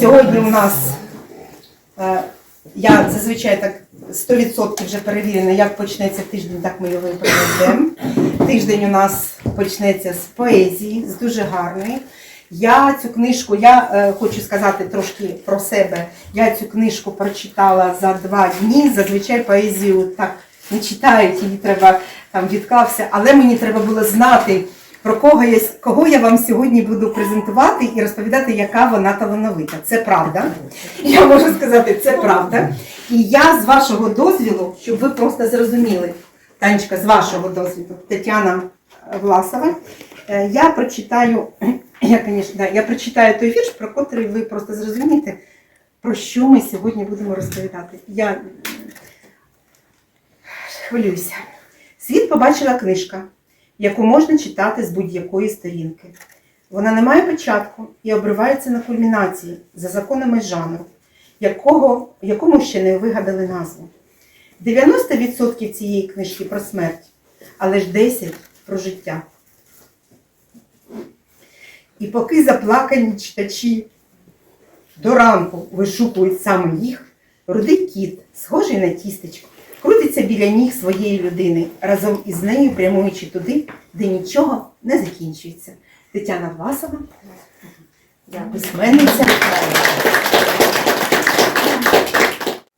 Сьогодні у нас е, я зазвичай так 100% вже перевірена, як почнеться тиждень, так ми його і проведемо. Тиждень у нас почнеться з поезії, з дуже гарної. Я цю книжку, я е, хочу сказати трошки про себе. Я цю книжку прочитала за два дні. Зазвичай поезію так не читають, її треба там відклався, але мені треба було знати, про кого я, кого я вам сьогодні буду презентувати і розповідати, яка вона талановита. Це правда. Я можу сказати, це правда. І я з вашого дозвілу, щоб ви просто зрозуміли, Танечка, з вашого дозвілу, Тетяна Власова, е, я прочитаю, я, конечно, я прочитаю той вірш, про котрий ви просто зрозумієте, про що ми сьогодні будемо розповідати. Я хвилююся. Світ побачила книжка, яку можна читати з будь-якої сторінки. Вона не має початку і обривається на кульмінації за законами жанру, якого, якому ще не вигадали назву. 90% цієї книжки про смерть, але ж 10% про життя. І поки заплакані читачі до ранку вишукують саме їх, рудий кіт, схожий на тістечко, крутиться біля ніг своєї людини, разом із нею прямуючи туди, де нічого не закінчується. Тетяна Власова, письменниця.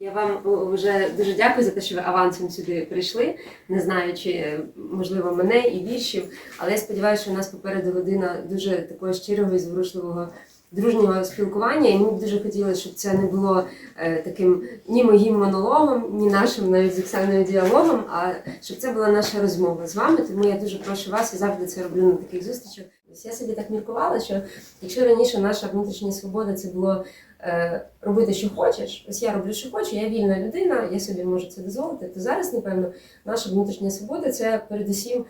Я вам вже дуже дякую за те, що ви авансом сюди прийшли, не знаю, чи е, можливо мене і віршів, але я сподіваюся, що у нас попереду година дуже такого щирого і зворушливого дружнього спілкування. І ми б дуже хотіли, щоб це не було е, таким ні моїм монологом, ні нашим навіть з Оксаною діалогом, а щоб це була наша розмова з вами. Тому я дуже прошу вас, я завжди це роблю на таких зустрічах. Ось Я собі так міркувала, що якщо раніше наша внутрішня свобода це було е, робити, що хочеш. Ось я роблю, що хочу, я вільна людина, я собі можу це дозволити. То зараз, напевно, наша внутрішня свобода це передусім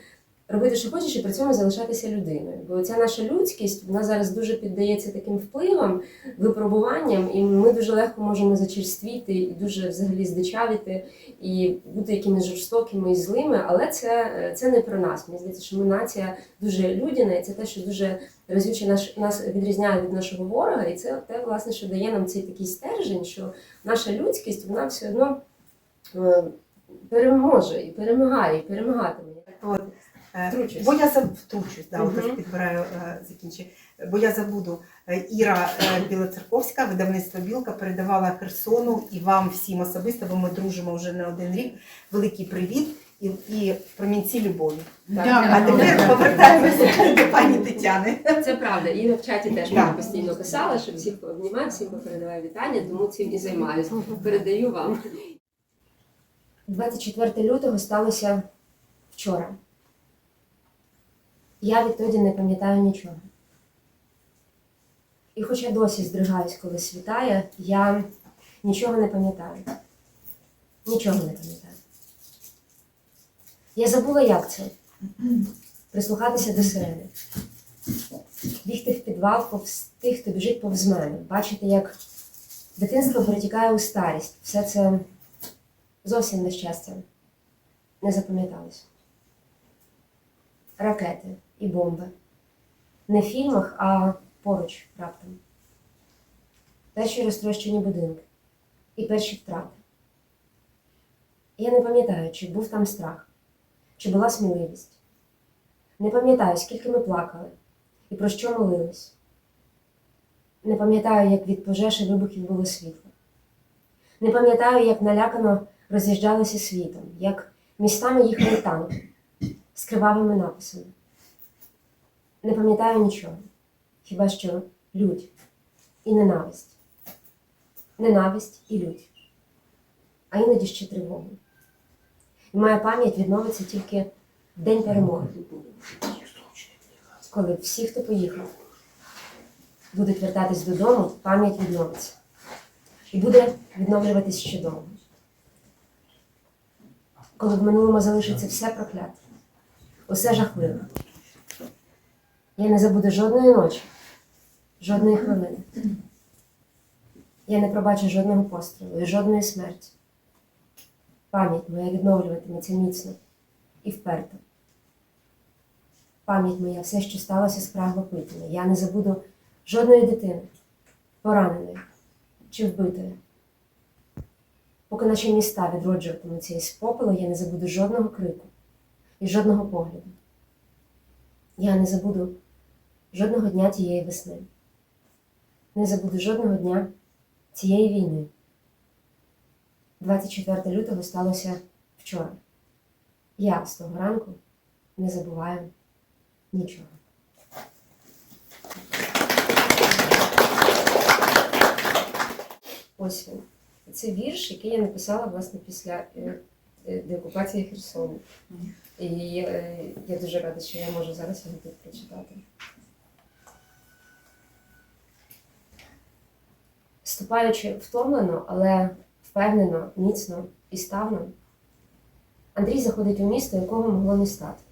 робити, що хочеш, і при цьому залишатися людиною. Бо ця наша людськість вона зараз дуже піддається таким впливам, випробуванням, і ми дуже легко можемо зачерствіти і дуже взагалі здичавіти і бути якимись жорстокими і злими. Але це, це не про нас. Мені здається, що ми нація дуже людяна, і це те, що дуже разюче наш нас відрізняє від нашого ворога, і це те, власне, що дає нам цей такий стержень, що наша людськість вона все одно е, переможе і перемагає, і перемагатиме. От, е, Втручусь. Бо я заб... втручусь, да, отож підбираю е, закінчу. Бо я забуду. Е, Іра е, Білоцерковська, видавництво Білка, передавала Херсону і вам всім особисто, бо ми дружимо вже не один рік. Великий привіт і, і промінці любові. Так. А тепер повертаємося до пані Тетяни. Це правда. І в чаті теж мені постійно писала, що всіх обнімаю, всім передаваю вітання, тому цим і займаюся. Передаю вам. 24 лютого сталося вчора. Я відтоді не пам'ятаю нічого. І хоча досі здригаюсь, коли світає, я нічого не пам'ятаю. Нічого не пам'ятаю. Я забула, як це прислухатися до сирени бігти в підвал повз тих, хто біжить повз мене, бачити, як дитинство перетікає у старість. Все це зовсім нещастя не запам'яталось. Ракети і бомби. Не в фільмах, а поруч раптом. Перші розтрощені будинки і перші втрати. Я не пам'ятаю, чи був там страх, чи була сміливість. Не пам'ятаю, скільки ми плакали і про що молились. Не пам'ятаю, як від пожеж і вибухів було світло. Не пам'ятаю, як налякано роз'їжджалися світом, як містами їхали танки з кривавими написами. Не пам'ятаю нічого, хіба що лють і ненависть. Ненависть і лють, а іноді ще тривогу. І моя пам'ять відновиться тільки в день перемоги коли всі, хто поїхав, будуть вертатись додому, пам'ять відновиться. І буде відновлюватись ще довго. Коли в минулому залишиться все прокляте, усе жахливе. Я не забуду жодної ночі, жодної хвилини. Я не пробачу жодного пострілу і жодної смерті. Пам'ять моя відновлюватиметься міцно і вперто. пам'ять моя, все, що сталося, спрагло пити мене. Я не забуду жодної дитини, пораненої чи вбитої. Поки наші міста відроджуватимуться із попелу, я не забуду жодного крику і жодного погляду. Я не забуду жодного дня тієї весни. Не забуду жодного дня цієї війни. 24 лютого сталося вчора. Я з того ранку не забуваю нічого. Ось він. Це вірш, який я написала власне після е, е, деокупації Херсону. І е, я дуже рада, що я можу зараз його тут прочитати. Ступаючи втомлено, але впевнено, міцно і ставно, Андрій заходить у місто, якого могло не стати.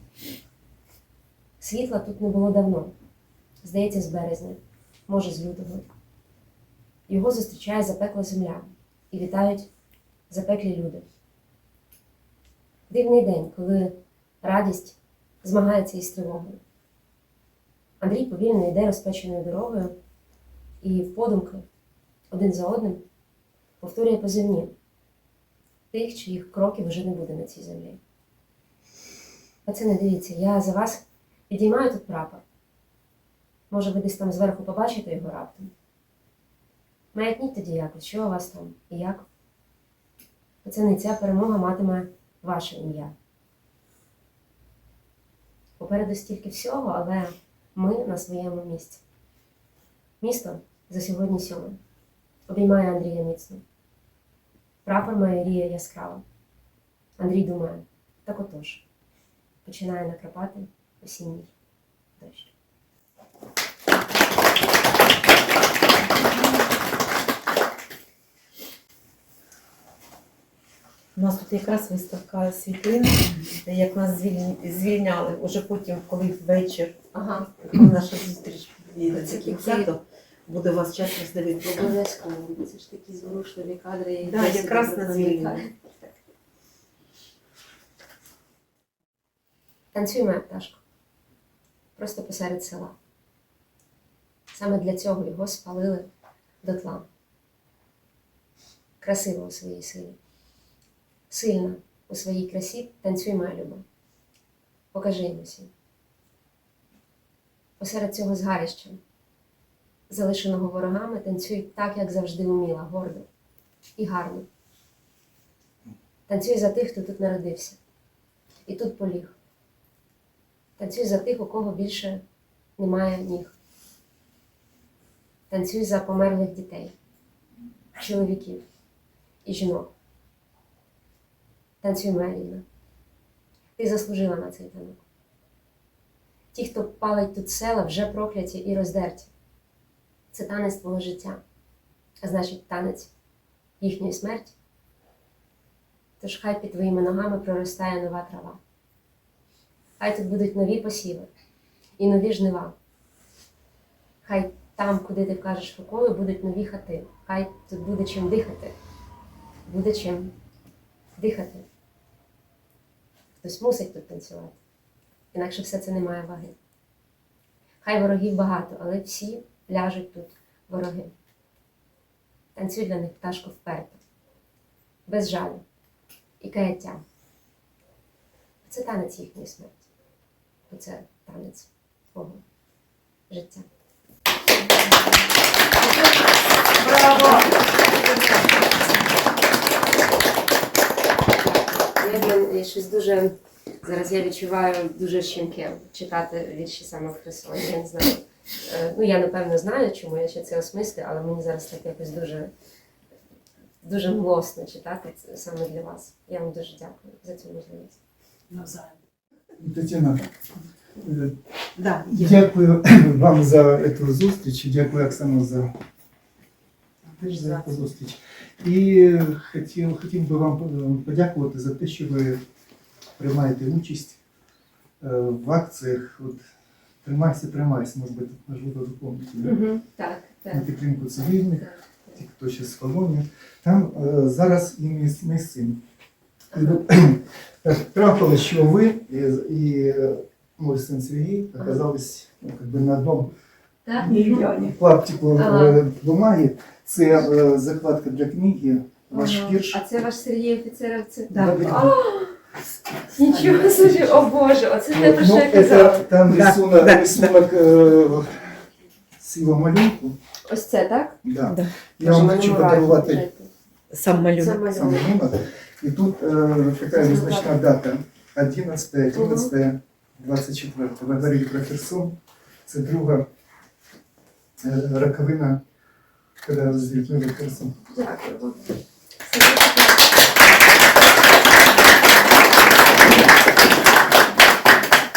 Світла тут не було давно, здається, з березня, може, з лютого. Його зустрічає запекла земля і вітають запеклі люди. Дивний день, коли радість змагається із тривогою. Андрій повільно йде розпеченою дорогою і в подумки один за одним повторює позивні тих, чиїх кроків вже не буде на цій землі. Пацани, дивіться, я за вас підіймаю тут прапор. Може, ви десь там зверху побачите його раптом. Маятніть тоді якось, що у вас там і як. Пацани, ця перемога матиме ваше ім'я. Попереду стільки всього, але ми на своєму місці. Місто за сьогодні сьоме. Обіймає Андрія міцно. Прапор майоріє яскраво. Андрій думає, так отож. Починає накрапати осінній дощ. У нас тут якраз виставка світлин, як нас звільняли. Уже потім, коли вечір, Ага, наша зустріч це кінця, то буде у вас час роздивитися. обов'язково. Це ж такі зворушливі кадри. і Да, якраз на звільнення. моя пташко. Просто посеред села. Саме для цього його спалили дотла. Красива у своїй силі. Сильна у своїй красі танцюй, моя люба. Покажи їм усім. Посеред цього згарища, залишеного ворогами, танцюй так, як завжди вміла, гордо і гарно. Танцюй за тих, хто тут народився і тут поліг. Танцюй за тих, у кого більше немає ніг. Танцюй за померлих дітей, чоловіків і жінок. Танцюй, моя. Ти заслужила на цей танок. Ті, хто палить тут села, вже прокляті і роздерті. Це танець твого життя, а значить танець їхньої смерті. Тож хай під твоїми ногами проростає нова трава. Хай тут будуть нові посіви і нові жнива. Хай там, куди ти вкажеш рукою, будуть нові хати. Хай тут буде чим дихати. Буде чим дихати. Хтось мусить тут танцювати. Інакше все це не має ваги. Хай ворогів багато, але всі ляжуть тут вороги. Танцюй для них пташко вперто, без жалю і каяття. Це танець їхньої смерті. Бо це танець твого життя. Браво! Я щось дуже зараз я відчуваю дуже щемке читати вірші саме в Херсоні. Я не знаю. Е, Ну, я напевно знаю, чому я ще це осмислю, але мені зараз так якось дуже, дуже млосно читати це саме для вас. Я вам дуже дякую за цю можливість. Тетяна, е, Да, дякую вам за цю зустріч, дякую Оксану за, за цю зустріч. І хотів, хотів би вам подякувати за те, що ви приймаєте участь е, в акціях. От, Тримайся, тримайся, може бути, можливо, запомнити. да? Так, так. На підтримку цивільних, так. ті, хто ще з колонії. Там е, зараз і мій, син. І Ага. трапилось, що ви і, і е, мой сын Сергей оказались ну, как бы на одном Так? клаптику Ага. е, бумаги. Це е, закладка для книги, ваш Ага. вірш. А це ваш Сергій офіцеров? Це Да. Добрый А, нічого собі, о Боже, оце те, про що Ну, я казала. это там Да, рисунок, да, рисунок э, с его малюнку. Ось це, так? Да. Да. Я вам Боже, хочу мені мурахи подарувати біжать. Сам Це малюнок. малюнок. сам малюнок. І тут э, такая Це визначна дата. 11, 11, 24. Ви говорили про Херсон. Це друга е, роковина, коли звільнили Херсон. Дякую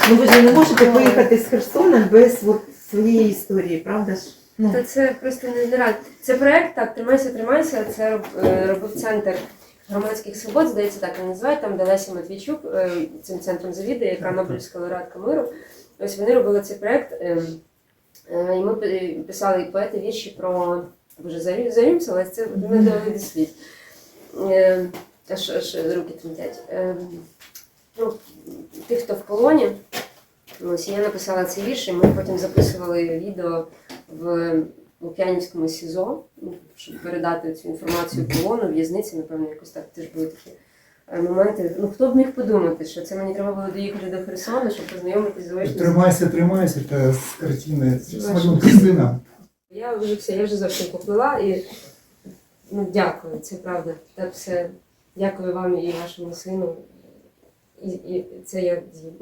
Ну ви ж не можете поїхати з Херсона без от, своєї історії, правда ж? Ну, Та це просто не, не рад. Це проект, так, тримайся, тримайся. Це роб- е, робив центр громадських свобод, здається, так і називають, там де Леся Матвійчук е, цим центром завідує, яка Нобелівська лауреатка миру. Ось вони робили цей проект. е, е, І ми пи- писали поети вірші про Боже, зарю- зарюмся, але це не довели до слід. Е, Аж аж руки тремтять. Е, Ну, тих, хто в полоні. Ось я написала цей вірш, і ми потім записували відео в Лук'янівському СІЗО, ну, щоб передати цю інформацію полону, в'язниці, напевно, якось так теж були такі е, моменти. Ну хто б міг подумати, що це мені треба було доїхати до Херсону, щоб познайомитися з- Тримайся, тримайся, це з картини, з сина. Я вже все, я вже зовсім поплила і ну, дякую, це правда. Так все. Дякую вам і вашому сину. І, і це я з'їм.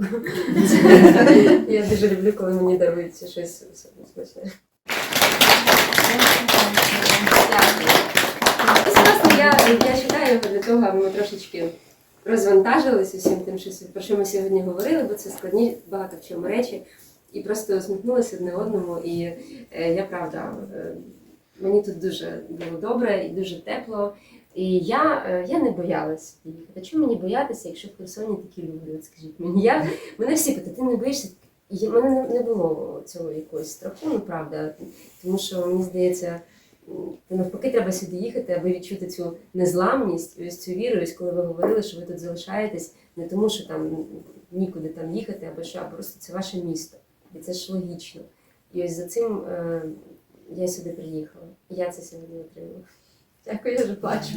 Я дуже люблю, коли мені дарують щось смачне. Власне, я, я читаю для того, аби ми трошечки розвантажилися всім тим, що, про що ми сьогодні говорили, бо це складні багато в чому речі. І просто усміхнулися одне одному. І е, я правда, е, мені тут дуже було добре і дуже тепло. І я, е, я не боялась їхати. Чому мені боятися, якщо в Херсоні такі люди? От скажіть мені, я мене всі питають, ти не боїшся? В мене не- було цього якогось страху, ну правда. Тому що мені здається, навпаки, треба сюди їхати, аби відчути цю незламність, ось цю віру. Ось коли ви говорили, що ви тут залишаєтесь, не тому, що там нікуди там їхати, або що, а просто це ваше місто. І це ж логічно. І ось за цим е, я сюди приїхала. Я це сьогодні отримала. Дякую, я вже плачу.